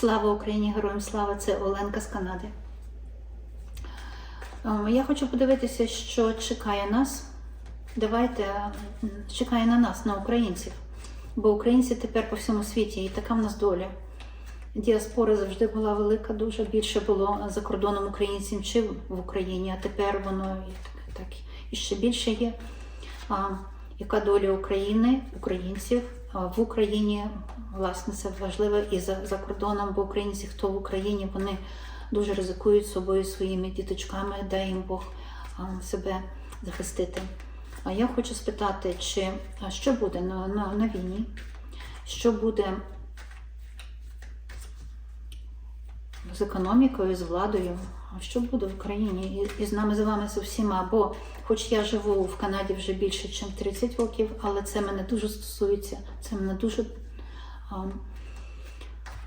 Слава Україні! Героям слава! Це Оленка з Канади. Ем, Я хочу подивитися, що чекає нас. Давайте чекає на нас, на українців. Бо українці тепер по всьому світі, і така в нас доля. Діаспора завжди була велика, дуже більше було за кордоном українців чи в Україні, а тепер воно і так, так і ще більше є. А, яка доля України, українців в Україні, власне, це важливо і за, за кордоном, бо українці, хто в Україні, вони дуже ризикують собою своїми діточками, дай їм Бог себе захистити. А я хочу спитати, чи що буде на, на, на війні? Що буде з економікою, з владою? Що буде в Україні і, з нами з вами з усіма? Бо, хоч я живу в Канаді вже більше, ніж 30 років, але це мене дуже стосується, це мене дуже а,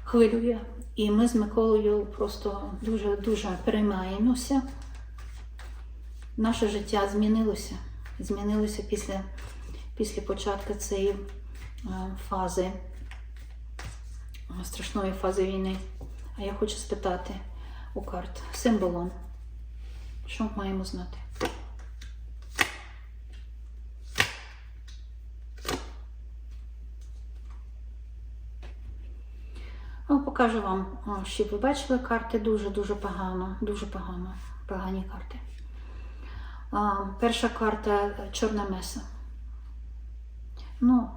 хвилює. І ми з Миколою просто дуже дуже переймаємося. Наше життя змінилося. Змінилося після, після початку цієї фази, страшної фази війни. А я хочу спитати у карт символом, що маємо знати? Покажу вам, о, щоб ви бачили карти дуже-дуже погано, дуже погано, погані карти. Перша карта Чорна Меса. Ну,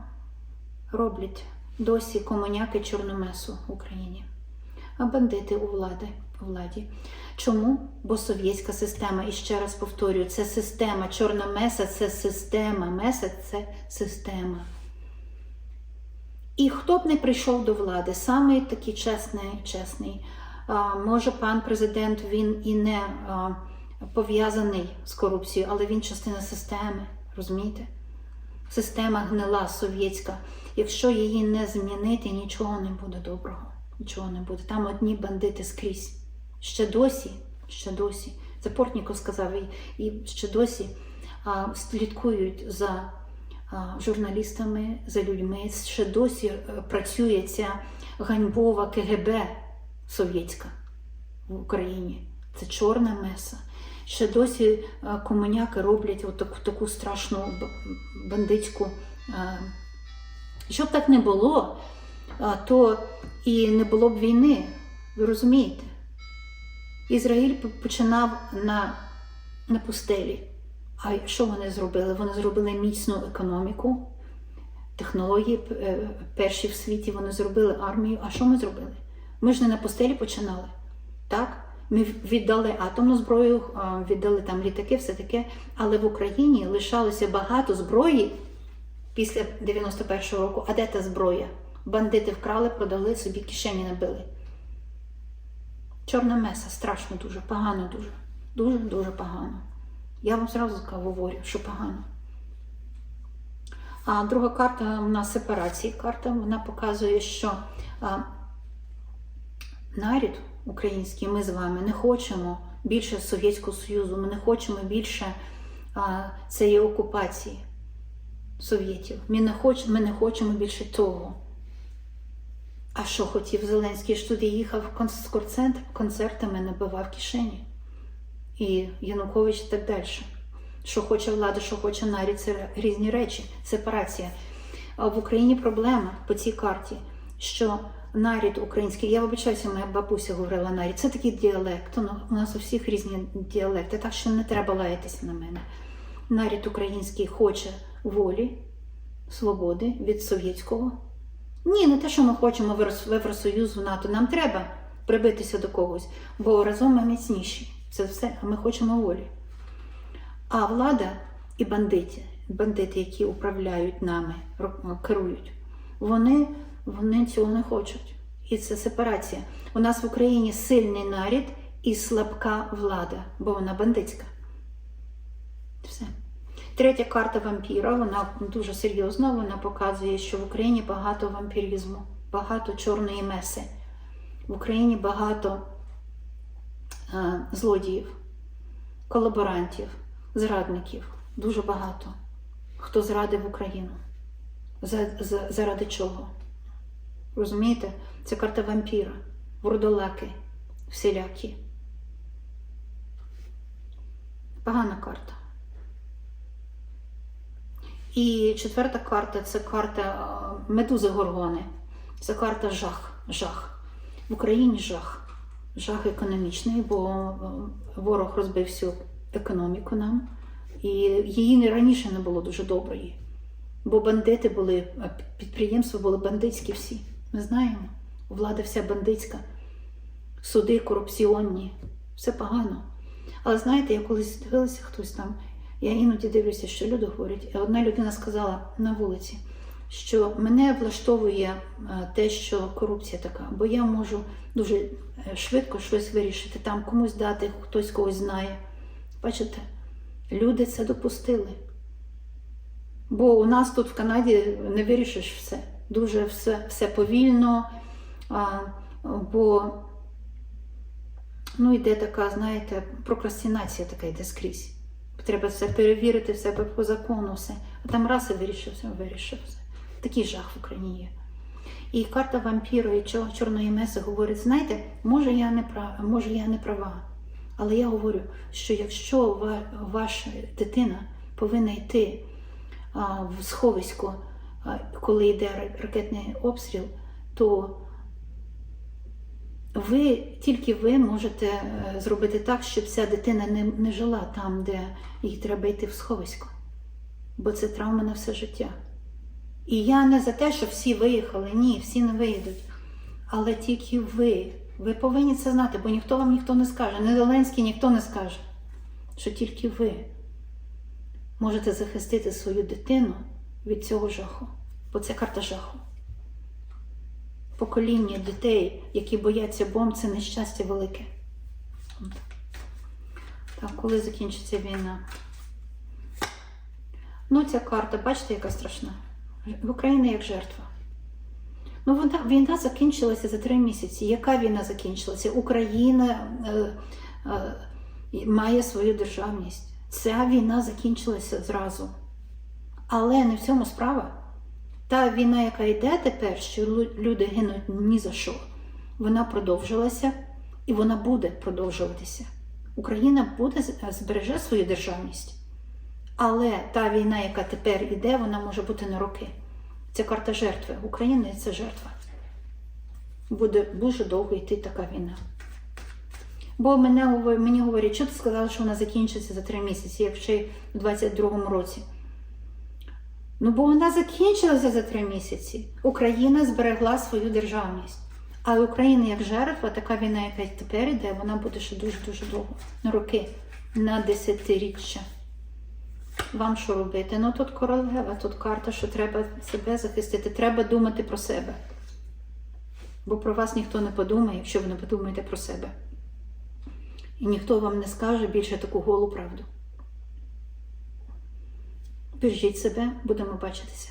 роблять досі комуняки Чорну Месу в Україні, а бандити у влади, владі. Чому? Бо совєтська система, і ще раз повторюю, це система. Чорна Меса це система. Меса це система. І хто б не прийшов до влади, самий такий чесний, чесний. Може, пан президент він і не пов'язаний з корупцією, але він частина системи, розумієте? Система гнила совєтська. Якщо її не змінити, нічого не буде доброго. Нічого не буде. Там одні бандити скрізь. Ще досі, ще досі. Це Портніков сказав, і, і ще досі а, слідкують за а, журналістами, за людьми. Ще досі е, працює ця ганьбова КГБ совєтська в Україні. Це чорна меса. Ще досі е, комуняки роблять отаку таку страшну бандитську. е, Щоб так не було, то і не було б війни. Ви розумієте? Ізраїль починав на, на пустелі. А що вони зробили? Вони зробили міцну економіку, технології е, перші в світі, вони зробили армію. А що ми зробили? Ми ж не на пустелі починали. Так? Ми віддали атомну зброю, віддали там літаки, все таке. Але в Україні лишалося багато зброї після 91-го року. А де та зброя? Бандити вкрали, продали, собі кишені набили. Чорна меса страшно дуже, погано дуже. Дуже-дуже погано. Я вам зразу говорю, що погано. А друга карта у нас сепарації карта. Вона показує, що а, нарід український, ми з вами не хочемо більше Совєтського Союзу, ми не хочемо більше а, цієї окупації совєтів. Ми не, хоч, ми не хочемо більше того. А що хотів Зеленський? Ж туди їхав кон- концерт, концертами, набивав кишені. І Янукович і так далі. Що хоче влада, що хоче нарід, це різні речі, сепарація. А в Україні проблема по цій карті, що нарід український, я вибачаюся, моя бабуся говорила нарід, це такий діалект. У нас у всіх різні діалекти, так що не треба лаятися на мене. Нарід український хоче волі, свободи від совєтського. Ні, не те, що ми хочемо в Євросоюз, в НАТО. Нам треба прибитися до когось, бо разом ми міцніші. Це все, а ми хочемо волі. А влада і бандити, бандити, які управляють нами, керують, вони, вони цього не хочуть. І це сепарація. У нас в Україні сильний нарід і слабка влада, бо вона бандитська. Все. Третя карта вампіра, вона дуже серйозна, вона показує, що в Україні багато вампіризму, багато чорної меси. В Україні багато е, злодіїв, колаборантів, зрадників. Дуже багато. Хто зрадив Україну? За, за, заради чого? Розумієте? Це карта вампіра. вурдолаги всілякі. Погана карта. І четверта карта це карта медузи Горгони. Це карта жах. жах. В Україні жах. Жах економічний, бо е, ворог розбив всю економіку нам. І її раніше не було дуже доброї. Бо бандити були, е, підприємства були бандитські всі. Ми знаємо. Влада вся бандитська, суди корупціонні, все погано. Але знаєте, я колись дивилася хтось там, я іноді дивлюся, що люди говорять. Одна людина сказала на вулиці, що мене влаштовує е, те, що корупція така, бо я можу дуже е, швидко щось вирішити, там комусь дати, хтось когось знає. Бачите, люди це допустили. Бо у нас тут в Канаді не вирішиш все. Дуже все, все повільно, бо ну, йде така, знаєте, прокрастинація така йде скрізь. Треба все перевірити, все по закону, все. А там раз і вирішив, все, вирішив все. Такий жах в Україні є. І карта вампіру і чорної меси говорить: знаєте, може я не права, може я не права. Але я говорю, що якщо ваша дитина повинна йти в сховисько, коли йде ракетний обстріл, то ви тільки ви можете е, зробити так, щоб ця дитина не, не жила там, де їй треба йти в сховисько. Бо це травма на все життя. І я не за те, що всі виїхали, ні, всі не виїдуть. Але тільки ви. Ви повинні це знати, бо ніхто вам ніхто не скаже. Не Зеленський ніхто не скаже, що тільки ви можете захистити свою дитину від цього жаху. Бо це карта жаху. Покоління дітей, які бояться бомб, це нещастя велике. Так, коли закінчиться війна? Ну, ця карта, бачите, яка страшна. В Україні як жертва. Ну, вона, війна закінчилася за три місяці. Яка війна закінчилася? Україна е, е, має свою державність. Ця війна закінчилася зразу. Але не в цьому справа. Та війна, яка йде тепер, що люди гинуть ні за що, вона продовжилася і вона буде продовжуватися. Україна буде збереже свою державність. Але та війна, яка тепер іде, вона може бути на роки. Це карта жертви. Україна це жертва. Буде дуже довго йти така війна. Бо мене, мені говорять, що ти сказала, що вона закінчиться за три місяці, як ще й у 22-му році. Ну, бо вона закінчилася за три місяці. Україна зберегла свою державність. А Україна як жертва, така війна, яка тепер йде, вона буде ще дуже-дуже довго. На роки, на десятиріччя. Вам що робити? Ну тут королева, тут карта, що треба себе захистити, треба думати про себе. Бо про вас ніхто не подумає, якщо ви не подумаєте про себе. І ніхто вам не скаже більше таку голу правду. Бережіть себе, будемо бачитися.